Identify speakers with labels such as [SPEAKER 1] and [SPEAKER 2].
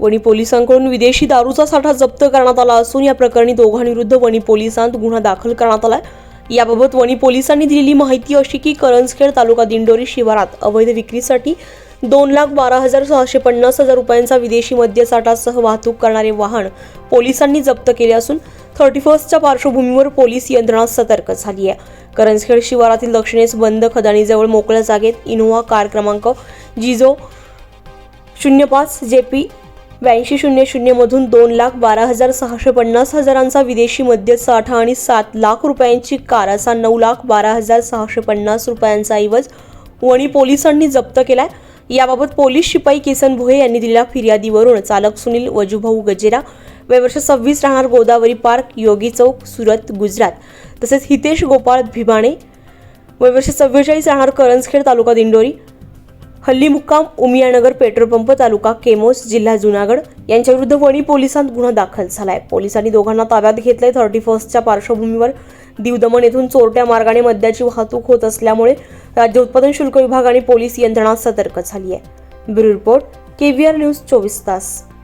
[SPEAKER 1] वणी पोलिसांकडून विदेशी दारूचा साठा जप्त करण्यात आला असून या प्रकरणी दोघांविरुद्ध वणी पोलिसांत गुन्हा दाखल करण्यात आला याबाबत वणी पोलिसांनी दिलेली माहिती अशी की करंजखेड तालुका दिंडोरी शिवारात अवैध विक्रीसाठी दोन लाख बारा हजार सहाशे पन्नास हजार रुपयांचा विदेशी मद्यसाठासह वाहतूक करणारे वाहन पोलिसांनी जप्त केले असून थर्टी फर्स्टच्या पार्श्वभूमीवर पोलीस यंत्रणा सतर्क झाली आहे. करंजखेड शिवारातील दक्षिणेस बंद खदानीजवळ मोकळ्या जागेत इनोव्हा कार क्रमांक जिजो शून्य पाच जे पी ब्याऐंशी शून्य शून्यमधून दोन लाख बारा हजार सहाशे पन्नास हजारांचा विदेशी मद्य साठा आणि सात लाख रुपयांची कार असा नऊ लाख बारा हजार सहाशे पन्नास रुपयांचा ऐवज वणी पोलिसांनी जप्त केलाय. याबाबत पोलीस शिपाई किसन भोये यांनी दिलेल्या फिर्यादीवरून चालक सुनील वजूभाऊ गजेरा वयवर्ष सव्वीस राहणार गोदावरी पार्क योगी चौक सुरत गुजरात तसेच हितेश गोपाळ भिमाणे वयवर्ष सव्वेचाळीस राहणार करंजखेड तालुका दिंडोरी हल्ली मुक्काम उमियानगर पेट्रोल पंप तालुका केमोस जिल्हा जुनागड यांच्याविरुद्ध वणी पोलिसांत गुन्हा दाखल झालाय. पोलिसांनी दोघांना ताब्यात घेतलंय. थर्टी फर्स्टच्या पार्श्वभूमीवर दीव दमण येथून चोरट्या मार्गाने मद्याची वाहतूक होत असल्यामुळे राज्य उत्पादन शुल्क विभाग आणि पोलीस यंत्रणा सतर्क झाली आहे ब्युरो रिपोर्ट केव्हीआर न्यूज चोवीस तास.